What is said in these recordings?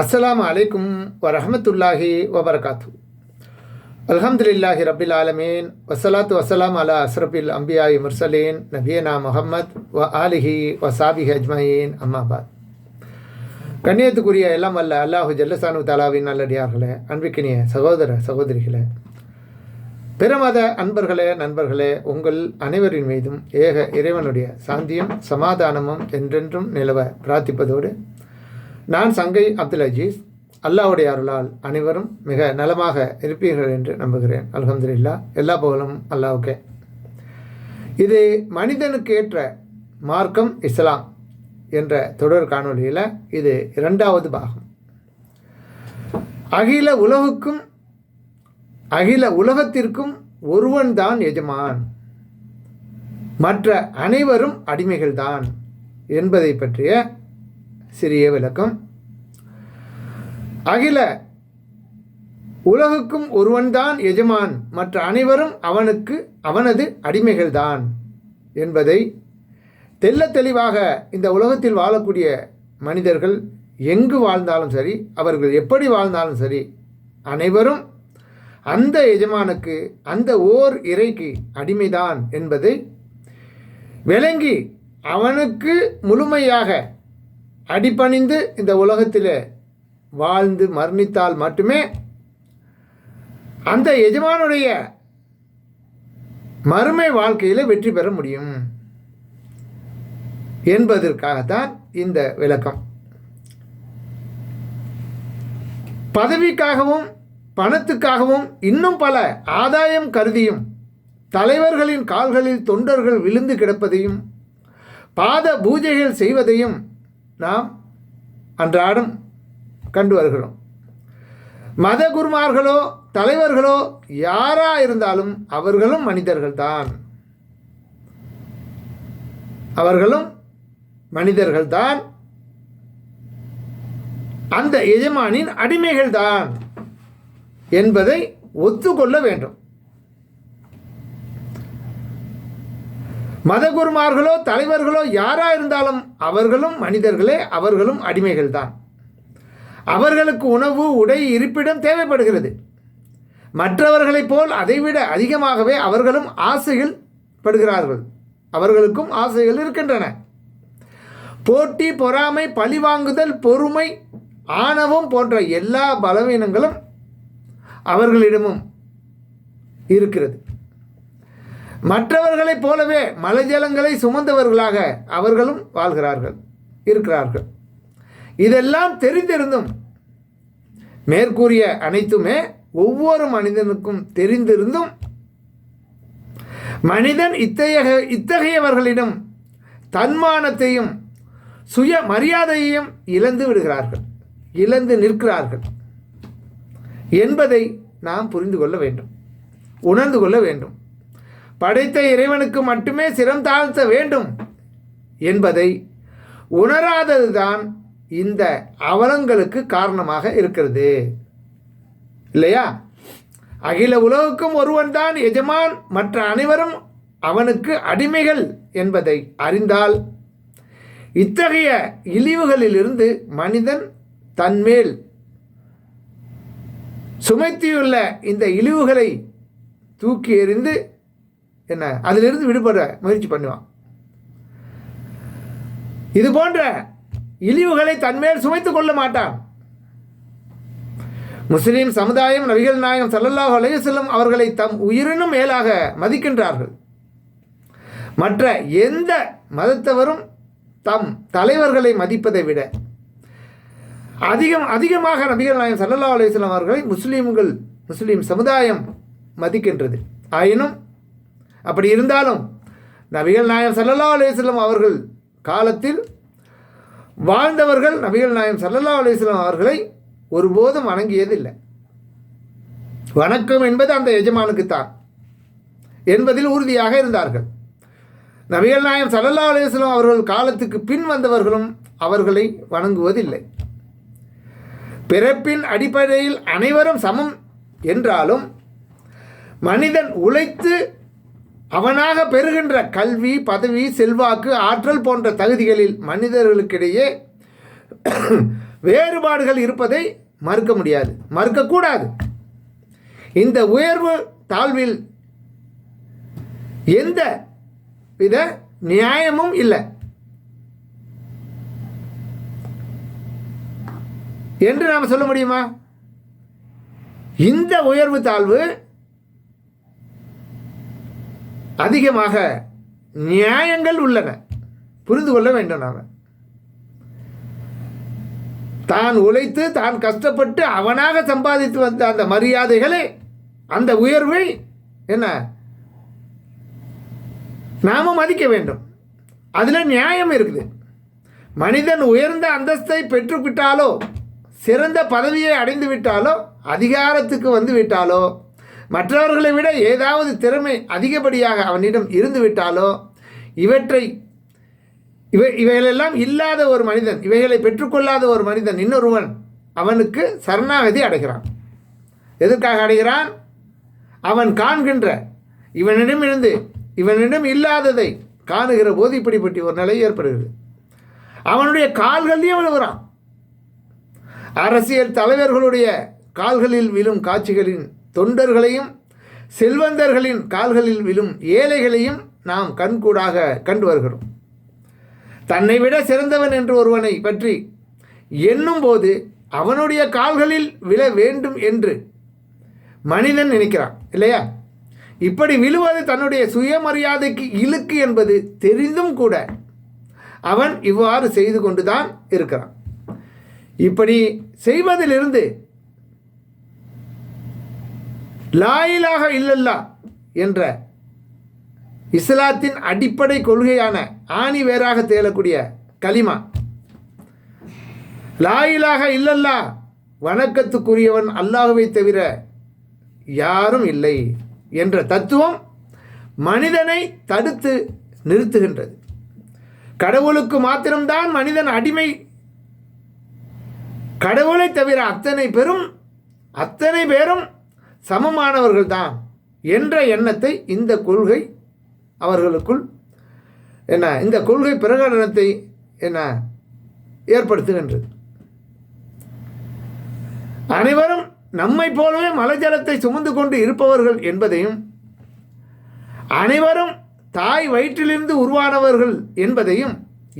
அஸ்லாம் அலைக்கும் வரஹமத்துல்லாஹி வபர்காத்து. அல்ஹம்துலில்லாஹி ரபில் ஆலமீன். வசலாத்து வசலாம் அலா அஸ்ரபில் அம்பியாய் முர்சலீன் நபியனா முகம்மத் வ ஆலிஹி வ சாபிஹி அஜ்மயீன். அம்மாபாத் கண்ணியத்துக்குரிய எல்லாம் அல்ல அல்லாஹு ஜல்லசானு தாலாவின் நல்லடியார்களே அன்பிக்கினிய சகோதர சகோதரிகளே. பிறமத அன்பர்களே நண்பர்களே உங்கள் அனைவரின் மீதும் ஏக இறைவனுடைய சாந்தியும் சமாதானமும் என்றென்றும் நிலவ பிரார்த்திப்பதோடு நான் சங்கை அப்துல் அஜீஸ் அல்லாவுடைய அருளால் அனைவரும் மிக நலமாக இருப்பீர்கள் என்று நம்புகிறேன். அல்ஹம்துலில்லா எல்லா புகழும் அல்லாவுக்கே. இது மனிதனுக்கு ஏற்ற மார்க்கம் இஸ்லாம் என்ற தொடர் காணொலியில் இது இரண்டாவது பாகம். அகில உலகுக்கும் அகில உலகத்திற்கும் ஒருவன்தான் எஜமான். மற்ற அனைவரும் அடிமைகள்தான் என்பதை பற்றிய சிறிய விளக்கம். அகில உலகுக்கும் ஒருவன்தான் எஜமான் மற்ற அனைவரும் அவனுக்கு அவனது அடிமைகள்தான் என்பதை தெல்ல தெளிவாக இந்த உலகத்தில் வாழக்கூடிய மனிதர்கள் எங்கு வாழ்ந்தாலும் சரி அவர்கள் எப்படி வாழ்ந்தாலும் சரி அனைவரும் அந்த எஜமானுக்கு அந்த ஓர் இறைக்கு அடிமைதான் என்பதை விளங்கி அவனுக்கு முழுமையாக அடிபணிந்து இந்த உலகத்தில் வாழ்ந்து மரணித்தால் மட்டுமே அந்த எஜமானுடைய மறுமை வாழ்க்கையில் வெற்றி பெற முடியும் என்பதற்காகத்தான் இந்த விளக்கம். பதவிக்காகவும் பணத்துக்காகவும் இன்னும் பல ஆதாயம் கருதியும் தலைவர்களின் கால்களில் தொண்டர்கள் விழுந்து கிடப்பதையும் பாத பூஜைகள் செய்வதையும் நாம் அன்றாடம் கண்டு வருகிறோம். மத குருமார்களோ தலைவர்களோ யாராக இருந்தாலும் அவர்களும் மனிதர்கள்தான். அவர்களும் மனிதர்கள்தான். அந்த எஜமானின் அடிமைகள்தான் என்பதை ஒத்துக்கொள்ள வேண்டும். மதகுருமார்களோ தலைவர்களோ யாராக இருந்தாலும் அவர்களும் மனிதர்களே அவர்களும் அடிமைகள்தான். அவர்களுக்கு உணவு உடை இருப்பிடம் தேவைப்படுகிறது. மற்றவர்களைப் போல் அதைவிட அதிகமாகவே அவர்களும் ஆசைகள் படுகிறார்கள். அவர்களுக்கும் ஆசைகள் இருக்கின்றன. போட்டி பொறாமை பழிவாங்குதல் பொறுமை ஆணவம் போன்ற எல்லா பலவீனங்களும் அவர்களிடமும் இருக்கிறது. மற்றவர்களைப் போலவே மலஜலங்களை சுமந்தவர்களாக அவர்களும் வாழ்கிறார்கள் இருக்கிறார்கள். இதெல்லாம் தெரிந்திருந்தும் மேற்கூறிய அனைத்துமே ஒவ்வொரு மனிதனுக்கும் தெரிந்திருந்தும் மனிதன் இத்தகைய இத்தகையவர்களிடம் தன்மானத்தையும் சுய மரியாதையையும் இழந்து விடுகிறார்கள் இழந்து நிற்கிறார்கள் என்பதை நாம் புரிந்து கொள்ள வேண்டும் உணர்ந்து கொள்ள வேண்டும். படைத்த இறைவனுக்கு மட்டுமே சிரம் தாழ்த்த வேண்டும் என்பதை உணராததுதான் இந்த அவலங்களுக்கு காரணமாக இருக்கிறது. இல்லையா? அகில உலகுக்கும் ஒருவன் தான் எஜமான் மற்ற அனைவரும் அவனுக்கு அடிமைகள் என்பதை அறிந்தால் இத்தகைய இழிவுகளிலிருந்து மனிதன் தன்மேல் சுமைத்தியுள்ள இந்த இழிவுகளை தூக்கி எறிந்து என்ன? அதிலிருந்து விடுபட முயற்சி பண்ணுவான். இது போன்ற இழிவுகளை தன்மேல் சுமைத்துக் கொள்ள மாட்டான். முஸ்லீம் சமுதாயம் நபிகள் நாயகம் சல்லல்லாஹ் அலையுசல்லம் அவர்களை தம் உயிரினும் மேலாக மதிக்கின்றார்கள். மற்ற எந்த மதத்தவரும் தம் தலைவர்களை மதிப்பதை விட அதிகம் அதிகமாக நபிகள் நாயகம் சல்லல்லா அலையுஸ்லாம் அவர்களை முஸ்லீம்கள் முஸ்லீம் சமுதாயம் மதிக்கின்றது. ஆயினும் அப்படி இருந்தாலும் நபிகள் நாயம் சல்லல்லா அலையுஸ்லாம் அவர்கள் காலத்தில் வாழ்ந்தவர்கள் நபிகள் நாயம் சல்லல்லா அலிஸ்லாம் அவர்களை ஒருபோதும் வணங்கியதில்லை. வணக்கம் என்பது அந்த எஜமானுக்குத்தான் என்பதில் உறுதியாக இருந்தார்கள். நபிகள் நாயம் சல்லல்லா அலிஸ்லாம் அவர்கள் காலத்துக்கு பின் வந்தவர்களும் அவர்களை வணங்குவதில்லை. பிறப்பின் அடிப்படையில் அனைவரும் சமம் என்றாலும் மனிதன் உழைத்து அவனாக பெறுகின்ற கல்வி பதவி செல்வாக்கு ஆற்றல் போன்ற தகுதிகளில் மனிதர்களுக்கிடையே வேறுபாடுகள் இருப்பதை மறுக்க முடியாது மறுக்கக்கூடாது இந்த உயர்வு தாழ்வில் எந்த வித நியாயமும் இல்லை. என்று நாம் சொல்ல முடியுமா? இந்த உயர்வு தாழ்வு அதிகமாக நியாயங்கள் உள்ளன. புரிந்து கொள்ள வேண்டும் நாம். தான் உழைத்து தான் கஷ்டப்பட்டு அவனாக சம்பாதித்து வந்த அந்த மரியாதைகளை அந்த உயர்வை என்ன? நாம மதிக்க வேண்டும். அதில் நியாயம் இருக்குது. மனிதன் உயர்ந்த அந்தஸ்தை பெற்றுவிட்டாலோ சிறந்த பதவியை அடைந்து விட்டாலோ அதிகாரத்துக்கு வந்து விட்டாலோ மற்றவர்களை விட ஏதாவது திறமை அதிகப்படியாக அவனிடம் இருந்துவிட்டாலோ இவற்றை இவை இவைகளெல்லாம் இல்லாத ஒரு மனிதன் இவைகளை பெற்றுக்கொள்ளாத ஒரு மனிதன் இன்னொருவன் அவனுக்கு சரணாகதி அடைகிறான். எதற்காக அடைகிறான்? அவன் காண்கின்ற இவனிடமிருந்து இவனிடம் இல்லாததை காணுகிற போது இப்படிப்பட்ட ஒரு நிலை ஏற்படுகிறது. அவனுடைய கால்கள்லேயும் விழுகிறான். அரசியல் தலைவர்களுடைய கால்களில் விழும் காட்சிகளின் தொண்டர்களையும் செல்வந்தர்களின் கால்களில் விழும் ஏழைகளையும் நாம் கண்கூடாக கண்டு வருகிறோம். தன்னை விட சிறந்தவன் என்று ஒருவனை பற்றி எண்ணும்போது அவனுடைய கால்களில் விழ வேண்டும் என்று மனிதன் நினைக்கிறான் இல்லையா? இப்படி விழுவது தன்னுடைய சுயமரியாதைக்கு இழுக்கு என்பது தெரிந்தும் கூட அவன் இவ்வாறு செய்து கொண்டுதான் இருக்கிறான். இப்படி செய்வதிலிருந்து லாயிலாக இல்லல்லா என்ற இஸ்லாத்தின் அடிப்படை கொள்கையான ஆணி வேறாக தேலக்கூடிய கலிமா லாயிலாக இல்லல்லா வணக்கத்துக்குரியவன் அல்லாஹுவை தவிர யாரும் இல்லை என்ற தத்துவம் மனிதனை தடுத்து நிறுத்துகின்றது. கடவுளுக்கு மாத்திரம்தான் மனிதன் அடிமை. கடவுளை தவிர அத்தனை பெரும் அத்தனை பேரும் சமமானவர்கள் தான் என்ற எண்ணத்தை இந்த கொள்கை அவர்களுக்குள் என்ன இந்த கொள்கை பிரகடனத்தை என்ன ஏற்படுத்துகின்றது. அனைவரும் நம்மை போலவே மலஜலத்தை சுமந்து கொண்டு இருப்பவர்கள் என்பதையும் அனைவரும் தாய் வயிற்றிலிருந்து உருவானவர்கள் என்பதையும்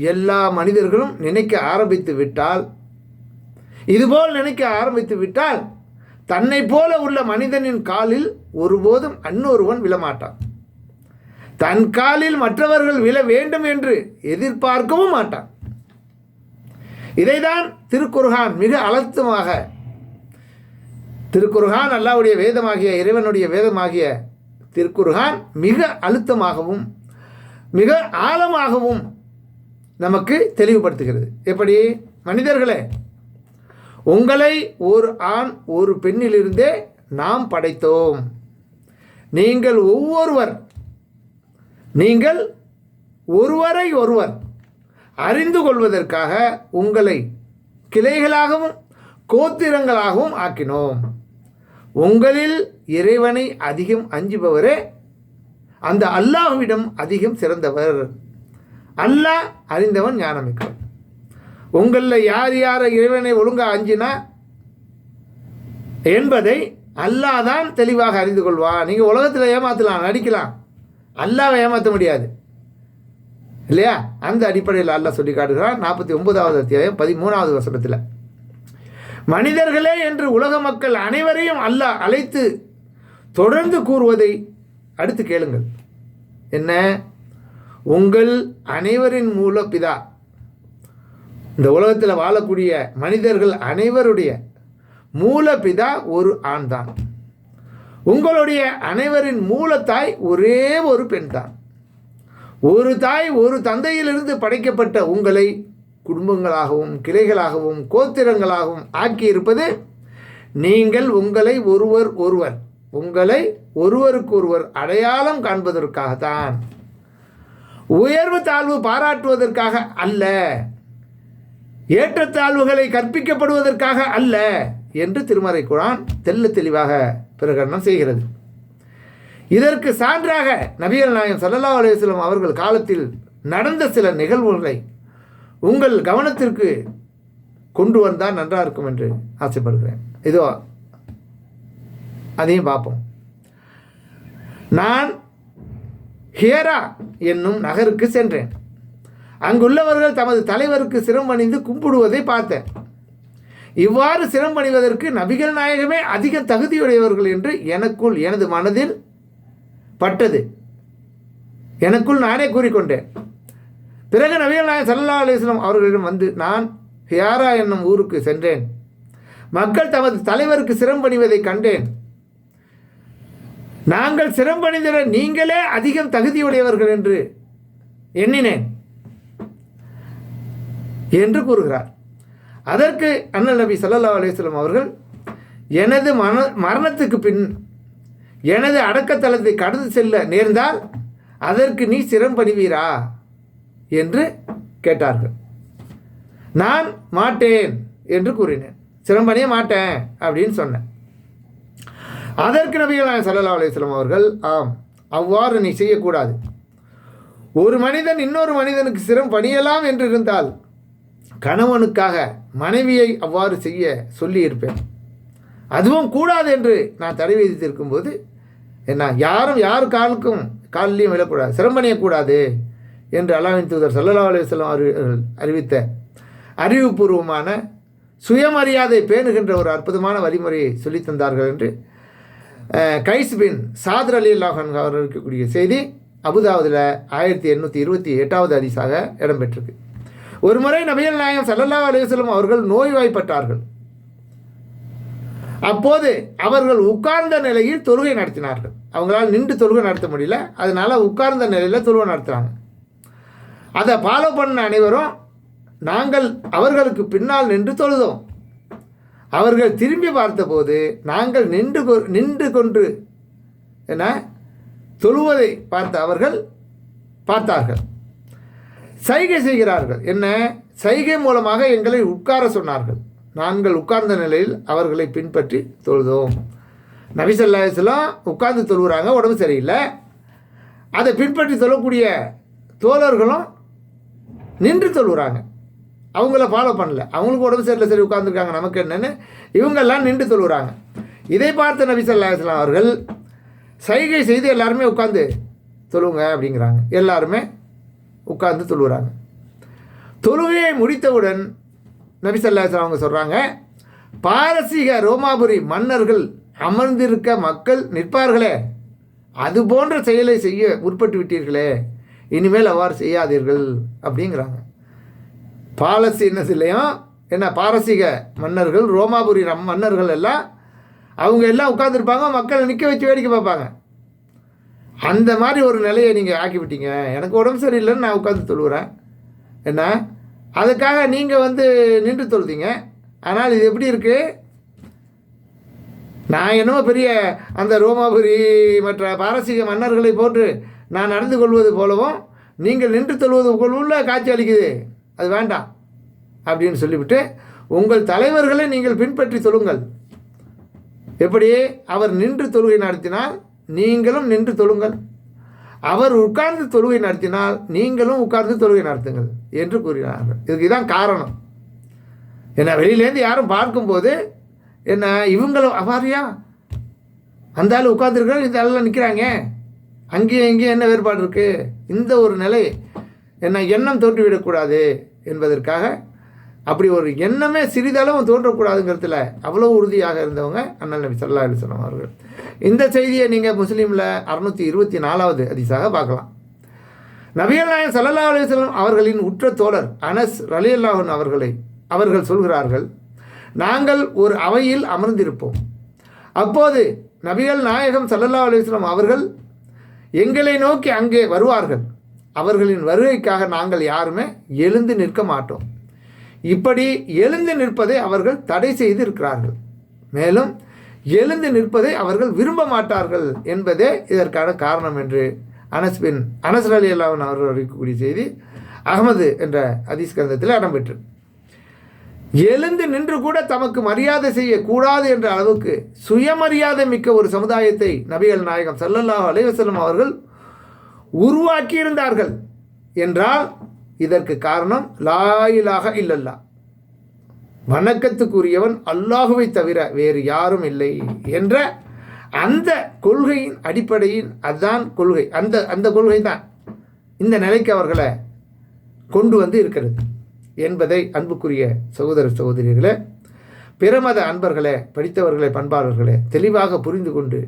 எல்லா மனிதர்களும் நினைக்க ஆரம்பித்து விட்டால் இதுபோல் நினைக்க ஆரம்பித்து விட்டால் தன்னை போல உள்ள மனிதனின் காலில் ஒருபோதும் அன்னொருவன் விழமாட்டான். தன் காலில் மற்றவர்கள் விழ வேண்டும் என்று எதிர்பார்க்கவும் மாட்டான். இதைதான் திருக்குர்ஹான் மிக அழுத்தமாக திருக்குர்ஹான் அல்லாவுடைய வேதமாகிய இறைவனுடைய வேதமாகிய திருக்குர்ஹான் மிக அழுத்தமாகவும் மிக ஆழமாகவும் நமக்கு தெளிவுபடுத்துகிறது. எப்படி? மனிதர்களே உங்களை ஒரு ஆண் ஒரு பெண்ணிலிருந்தே நாம் படைத்தோம். நீங்கள் ஒவ்வொருவர் நீங்கள் ஒருவரை ஒருவர் அறிந்து கொள்வதற்காக உங்களை கிளைகளாகவும் கோத்திரங்களாகவும் ஆக்கினோம். உங்களில் இறைவனை அதிகம் அஞ்சுபவரே அந்த அல்லாஹ்விடம் அதிகம் சிறந்தவர். அல்லாஹ் அறிந்தவன் ஞானமிக்கவன். உங்களில் யார் யார் இறைவனை ஒழுங்காக அஞ்சினா? என்பதை அல்லாஹ் தான் தெளிவாக அறிந்து கொள்வான். நீங்கள் உலகத்தில் ஏமாற்றலாம் நடிக்கலாம். அல்லாவை ஏமாற்ற முடியாது. இல்லையா? அந்த அடிப்படையில் அல்லா சொல்லி காட்டுகிறான் நாற்பத்தி ஒன்பதாவது அத்தியாயம் பதிமூணாவது வசனத்தில். மனிதர்களே என்று உலக மக்கள் அனைவரையும் அல்லாஹ் அழைத்து தொடர்ந்து கூறுவதை அடுத்து கேளுங்கள். என்ன? உங்கள் அனைவரின் மூல பிதா இந்த உலகத்தில் வாழக்கூடிய மனிதர்கள் அனைவருடைய மூல பிதா ஒரு ஆண் தான் உங்களுடைய அனைவரின் மூலத்தாய் ஒரே ஒரு பெண் தான் ஒரு தாய் ஒரு தந்தையிலிருந்து படைக்கப்பட்ட உங்களை குடும்பங்களாகவும் கிளைகளாகவும் கோத்திரங்களாகவும் ஆக்கியிருப்பது நீங்கள் உங்களை ஒருவர் ஒருவர் உங்களை ஒருவருக்கொருவர் அடையாளம் காண்பதற்காகத்தான். உயர்வு தாழ்வு பாராட்டுவதற்காக அல்ல. ஏற்றத்தாழ்வுகளை கற்பிக்கப்படுவதற்காக அல்ல என்று திருமறை குரான் தெல்ல தெளிவாக பிரகடனம் செய்கிறது. இதற்கு சான்றாக நபிகள் நாயகம் சல்லா அலுவலம் அவர்கள் காலத்தில் நடந்த சில நிகழ்வுகளை உங்கள் கவனத்திற்கு கொண்டு வந்தால் நன்றாக இருக்கும் என்று ஆசைப்படுகிறேன். இதோ அதையும் பார்ப்போம். நான் ஹியரா என்னும் நகருக்கு சென்றேன். அங்குள்ளவர்கள் தமது தலைவருக்கு சிரமணிந்து கும்பிடுவதை பார்த்தேன். இவ்வாறு சிரமணிவதற்கு நபிகள் நாயகமே அதிக தகுதியுடையவர்கள் என்று எனக்குள் எனது மனதில் பட்டது. எனக்குள் நானே கூறிக்கொண்டேன். பிறகு நபிகள் நாயகம் சல்லா அலிஸ்லாம் அவர்களிடம் வந்து நான் ஹியாரா என்னும் ஊருக்கு சென்றேன். மக்கள் தமது தலைவருக்கு சிரம்பணிவதை கண்டேன். நாங்கள் சிரம்பணிந்திட நீங்களே அதிகம் தகுதியுடையவர்கள் என்று எண்ணினேன். என்று கூறுகிறார். அதற்கு அண்ணல் நபி சல்லா அலுவலம் அவர்கள் எனது மன மரணத்துக்கு பின் எனது அடக்கத்தலத்தை கடந்து செல்ல நேர்ந்தால் அதற்கு நீ சிரம் பணிவீரா? என்று கேட்டார்கள். நான் மாட்டேன் என்று கூறினேன். சிரம்பணிய மாட்டேன் அப்படின்னு சொன்னேன். அதற்கு நபிகள் சல்லா அலுவலம் அவர்கள் ஆம் அவ்வாறு நீ செய்யக்கூடாது. ஒரு மனிதன் இன்னொரு மனிதனுக்கு சிரம் பணியலாம் என்று இருந்தால் கணவனுக்காக மனைவியை அவ்வாறு செய்ய சொல்லியிருப்பேன். அதுவும் கூடாது என்று நான் தடை விதித்திருக்கும் போது என்ன யாரும் யார் காலுக்கும் காலிலையும் விழக்கூடாது சிரமணியக்கூடாது என்று அல்லாவின் தூதர் சல்லல்லா அலுவலம் அறி அறிவித்த அறிவுபூர்வமான சுயமரியாதை பேணுகின்ற ஒரு அற்புதமான வழிமுறையை சொல்லி தந்தார்கள் என்று கைஸ்பின் சாதர் அலி அல்லாஹன் அவர் இருக்கக்கூடிய செய்தி அபுதாவதில் ஆயிரத்தி எண்ணூற்றி இருபத்தி எட்டாவது அதிசாக இடம்பெற்றிருக்கு. ஒரு முறை நபிகள் நாயகம் சல்லல்லா அலுவலம் அவர்கள் நோய்வாய்ப்பட்டார்கள். அப்போது அவர்கள் உட்கார்ந்த நிலையில் தொழுகை நடத்தினார்கள். அவங்களால் நின்று தொழுகை நடத்த முடியல. அதனால் உட்கார்ந்த நிலையில் தொழுகை நடத்துகிறாங்க அதை ஃபாலோ பண்ண அனைவரும் நாங்கள் அவர்களுக்கு பின்னால் நின்று தொழுதோம். அவர்கள் திரும்பி பார்த்தபோது நாங்கள் நின்று நின்று கொண்டு என்ன? தொழுவதை பார்த்த அவர்கள் பார்த்தார்கள். சைகை செய்கிறார்கள். என்ன? சைகை மூலமாக எங்களை உட்கார சொன்னார்கள். நாங்கள் உட்கார்ந்த நிலையில் அவர்களை பின்பற்றி தொழுதோம். நபிசல்லாஸ்லாம் உட்கார்ந்து தொழுகிறாங்க உடம்பு சரியில்லை. அதை பின்பற்றி தொழக்கூடிய தோழர்களும் நின்று தொழுகிறாங்க. அவங்கள ஃபாலோ பண்ணல. அவங்களுக்கு உடம்பு சரியில்லை சரி உட்காந்துருக்காங்க நமக்கு என்னென்னு? இவங்கெல்லாம் நின்று தொழுகிறாங்க. இதை பார்த்த நபி சொல்லா இஸ்லாம் அவர்கள் சைகை செய்து எல்லாருமே உட்காந்து தொழுங்க அப்படிங்கிறாங்க. எல்லாருமே உட்கார்ந்து தொழுகிறாங்க தொழுகையை முடித்தவுடன் நபி அவங்க சொல்கிறாங்க பாரசீக ரோமாபுரி மன்னர்கள் அமர்ந்திருக்க மக்கள் நிற்பார்களே அது போன்ற செயலை செய்ய முற்பட்டு விட்டீர்களே இனிமேல் அவ்வாறு செய்யாதீர்கள் அப்படிங்கிறாங்க. பாலஸ்தீனத்திலையும் என்ன பாரசீக மன்னர்கள் ரோமாபுரி ரம் மன்னர்கள் எல்லாம் அவங்க எல்லாம் உட்காந்துருப்பாங்க மக்களை நிற்க வச்சு வேடிக்கை பார்ப்பாங்க. அந்த மாதிரி ஒரு நிலையை நீங்கள் ஆக்கிவிட்டீங்க. எனக்கு உடம்பு சரியில்லைன்னு நான் உட்காந்து தொழுகிறேன் என்ன? அதுக்காக நீங்கள் வந்து நின்று தொழுதிங்க. ஆனால் இது எப்படி இருக்குது நான் என்னமோ பெரிய அந்த ரோமாபுரி மற்ற பாரசீக மன்னர்களை போன்று நான் நடந்து கொள்வது போலவும் நீங்கள் நின்று தொழுவது போல காட்சி அளிக்குது. அது வேண்டாம் அப்படின்னு சொல்லிவிட்டு உங்கள் தலைவர்களை நீங்கள் பின்பற்றி தொழுங்கள். எப்படி? அவர் நின்று தொழுகை நடத்தினால் நீங்களும் நின்று தொழுங்கள். அவர் உட்கார்ந்து தொழுகை நடத்தினால் நீங்களும் உட்கார்ந்து தொழுகை நடத்துங்கள் என்று கூறினார்கள் இதுக்கு தான் காரணம். என்ன வெளியிலேருந்து யாரும் பார்க்கும்போது என்ன இவங்களும் அவாரியா அந்த ஆள் உட்காந்துருக்காங்க இந்த ஆளெலாம் நிற்கிறாங்க அங்கேயும் இங்கேயும் என்ன வேறுபாடு இருக்குது இந்த ஒரு நிலை என்ன எண்ணம் தோன்றிவிடக்கூடாது என்பதற்காக அப்படி ஒரு எண்ணமே சிறிதளவும் தோன்றக்கூடாதுங்கிறதுல அவ்வளோ உறுதியாக இருந்தவங்க அண்ணல் நபி சல்லா அலிஸ்லாம் அவர்கள். இந்த செய்தியை நீங்கள் முஸ்லீமில் அறுநூற்றி இருபத்தி நாலாவது அதிசாக பார்க்கலாம். நபியல் நாயன் சல்லா அலிஸ்லாம் அவர்களின் உற்ற தோழர் அனஸ் ரலியல்லாஹன் அவர்களை அவர்கள் சொல்கிறார்கள் நாங்கள் ஒரு அவையில் அமர்ந்திருப்போம். அப்போது நபிகள் நாயகம் சல்லல்லா அலிஸ்லாம் அவர்கள் எங்களை நோக்கி அங்கே வருவார்கள். அவர்களின் வருகைக்காக நாங்கள் யாருமே எழுந்து நிற்க மாட்டோம். இப்படி எழுந்து நிற்பதை அவர்கள் தடை செய்து இருக்கிறார்கள் மேலும் எழுந்து நிற்பதை அவர்கள் விரும்ப மாட்டார்கள் என்பதே இதற்கான காரணம் என்று அனஸ் பின் அனஸ் அலி அல்லாவின் அவர்கள் அறிவிக்கக்கூடிய செய்தி அகமது என்ற அதிஸ்கந்தத்தில் இடம்பெற்று எழுந்து நின்று கூட தமக்கு மரியாதை செய்யக்கூடாது என்ற அளவுக்கு சுயமரியாதை மிக்க ஒரு சமுதாயத்தை நபிகள் நாயகம் சல்லல்லாஹ் அலைவசல்லம் அவர்கள் உருவாக்கியிருந்தார்கள். என்றால் இதற்கு காரணம் லாயிலாக இல்லல்லா. வணக்கத்துக்குரியவன் அல்லாஹுவை தவிர வேறு யாரும் இல்லை என்ற அந்த கொள்கையின் அடிப்படையில் அதுதான் கொள்கை. அந்த அந்த கொள்கை தான் இந்த நிலைக்கு அவர்களை கொண்டு வந்து இருக்கிறது என்பதை அன்புக்குரிய சகோதர சகோதரிகளே பிறமத அன்பர்களே படித்தவர்களே பண்பாளர்களே தெளிவாக புரிந்து கொண்டு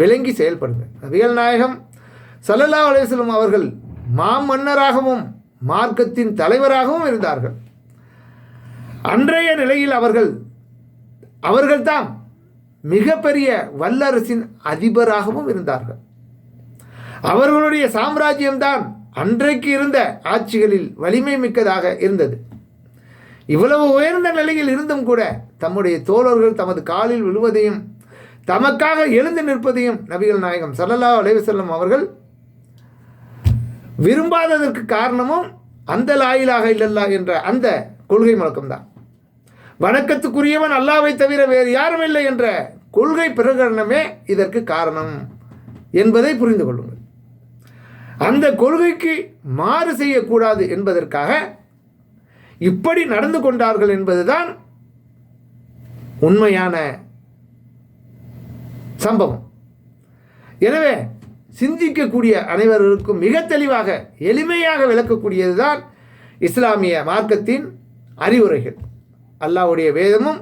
விளங்கி செயல்படுங்கள். நபிகள் நாயகம் சல்லல்லா அலேஸ்லம் அவர்கள் மாமன்னராகவும் மார்க்கத்தின் தலைவராகவும் இருந்தார்கள். அன்றைய நிலையில் அவர்கள் அவர்கள்தான் மிகப்பெரிய வல்லரசின் அதிபராகவும் இருந்தார்கள். அவர்களுடைய சாம்ராஜ்யம்தான் அன்றைக்கு இருந்த ஆட்சிகளில் வலிமை மிக்கதாக இருந்தது. இவ்வளவு உயர்ந்த நிலையில் இருந்தும் கூட தம்முடைய தோழர்கள் தமது காலில் விழுவதையும் தமக்காக எழுந்து நிற்பதையும் நபிகள் நாயகம் சல்லல்லா அலைவசல்லம் அவர்கள் விரும்பாததற்கு காரணமும் அந்த லாயிலாக இல்லல்லா என்ற அந்த கொள்கை முழக்கம்தான். வணக்கத்துக்குரியவன் அல்லாவை தவிர வேறு யாரும் இல்லை என்ற கொள்கை பிரகடனமே இதற்கு காரணம் என்பதை புரிந்து கொள்ளுங்கள். அந்த கொள்கைக்கு மாறு செய்யக்கூடாது என்பதற்காக இப்படி நடந்து கொண்டார்கள் என்பதுதான் உண்மையான சம்பவம். எனவே சிந்திக்கக்கூடிய அனைவருக்கும் மிக தெளிவாக எளிமையாக விளக்கக்கூடியதுதான் இஸ்லாமிய மார்க்கத்தின் அறிவுரைகள். அல்லாவுடைய வேதமும்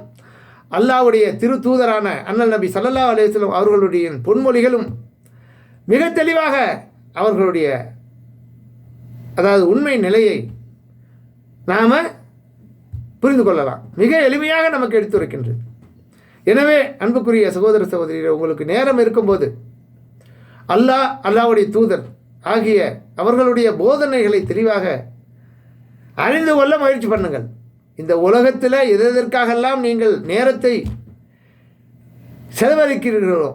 அல்லாவுடைய திரு தூதரான அண்ணல் நபி சல்லல்லா அலேஸ்லம் அவர்களுடைய பொன்மொழிகளும் மிக தெளிவாக அவர்களுடைய அதாவது உண்மை நிலையை நாம் புரிந்து கொள்ளலாம். மிக எளிமையாக நமக்கு எடுத்துரைக்கின்றது. எனவே அன்புக்குரிய சகோதர சகோதரிகள் உங்களுக்கு நேரம் இருக்கும்போது அல்லாஹ் அல்லாவுடைய தூதர் ஆகிய அவர்களுடைய போதனைகளை தெளிவாக அறிந்து கொள்ள முயற்சி பண்ணுங்கள். இந்த உலகத்தில் எதற்காகெல்லாம் நீங்கள் நேரத்தை செலவழிக்கிறீர்களோ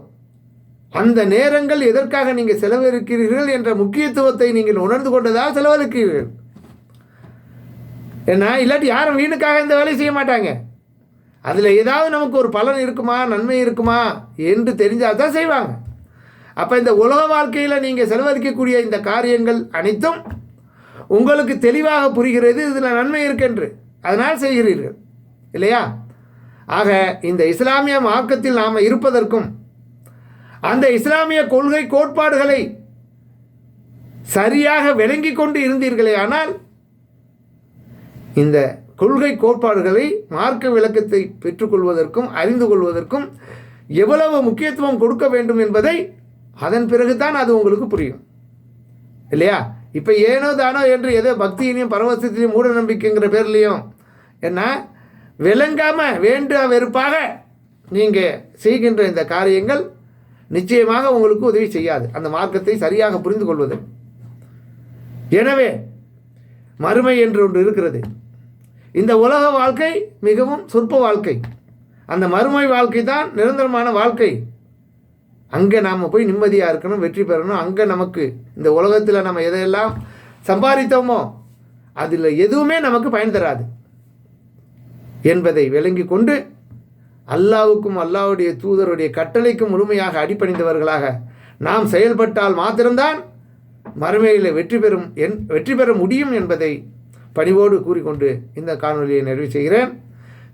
அந்த நேரங்கள் எதற்காக நீங்கள் செலவழிக்கிறீர்கள் என்ற முக்கியத்துவத்தை நீங்கள் உணர்ந்து கொண்டதால் செலவழிக்கிறீர்கள். ஏன்னா இல்லாட்டி யாரும் வீணுக்காக இந்த வேலையை செய்ய மாட்டாங்க. அதில் ஏதாவது நமக்கு ஒரு பலன் இருக்குமா நன்மை இருக்குமா என்று தெரிஞ்சால் தான் செய்வாங்க. அப்போ இந்த உலக வாழ்க்கையில் நீங்கள் செலவழிக்கக்கூடிய இந்த காரியங்கள் அனைத்தும் உங்களுக்கு தெளிவாக புரிகிறது இதில் நன்மை இருக்கென்று அதனால் செய்கிறீர்கள். இல்லையா? ஆக இந்த இஸ்லாமிய மார்க்கத்தில் நாம் இருப்பதற்கும் அந்த இஸ்லாமிய கொள்கை கோட்பாடுகளை சரியாக விளங்கி கொண்டு இருந்தீர்களே ஆனால் இந்த கொள்கை கோட்பாடுகளை மார்க்க விளக்கத்தை பெற்றுக்கொள்வதற்கும் அறிந்து கொள்வதற்கும் எவ்வளவு முக்கியத்துவம் கொடுக்க வேண்டும் என்பதை அதன் பிறகுதான் அது உங்களுக்கு புரியும். இல்லையா? இப்போ ஏனோ தானோ என்று ஏதோ பக்தியினையும் பரவசத்திலையும் மூட நம்பிக்கைங்கிற பேர்லேயும் என்ன? விளங்காமல் வேண்டு வெறுப்பாக நீங்கள் செய்கின்ற இந்த காரியங்கள் நிச்சயமாக உங்களுக்கு உதவி செய்யாது. அந்த மார்க்கத்தை சரியாக புரிந்து கொள்வது எனவே மறுமை என்று ஒன்று இருக்கிறது. இந்த உலக வாழ்க்கை மிகவும் சொற்ப வாழ்க்கை. அந்த மறுமை வாழ்க்கை தான் நிரந்தரமான வாழ்க்கை. அங்கே நாம் போய் நிம்மதியாக இருக்கணும் வெற்றி பெறணும். அங்கே நமக்கு இந்த உலகத்தில் நம்ம எதையெல்லாம் சம்பாதித்தோமோ அதில் எதுவுமே நமக்கு பயன் தராது. என்பதை விளங்கி கொண்டு அல்லாவுக்கும் அல்லாவுடைய தூதருடைய கட்டளைக்கும் முழுமையாக அடிப்பணிந்தவர்களாக நாம் செயல்பட்டால் மாத்திரம்தான் மறுமையில் வெற்றி பெறும் என் வெற்றி பெற முடியும் என்பதை பணிவோடு கூறிக்கொண்டு இந்த காணொலியை நிறைவு செய்கிறேன்.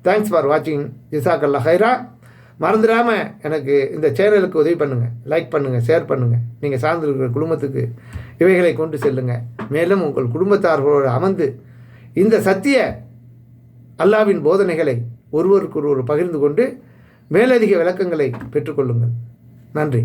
தேங்க்ஸ் ஃபார் வாட்சிங் ஜிசாக்கல்லா ஹைரா. மறந்துடாமல் எனக்கு இந்த சேனலுக்கு உதவி பண்ணுங்கள் லைக் பண்ணுங்கள் ஷேர் பண்ணுங்கள் நீங்கள் சார்ந்திருக்கிற குடும்பத்துக்கு இவைகளை கொண்டு செல்லுங்கள் மேலும் உங்கள் குடும்பத்தார்களோடு அமர்ந்து இந்த சத்திய அல்லாவின் போதனைகளை ஒருவருக்கொருவர் பகிர்ந்து கொண்டு மேலதிக விளக்கங்களை பெற்றுக்கொள்ளுங்கள். நன்றி.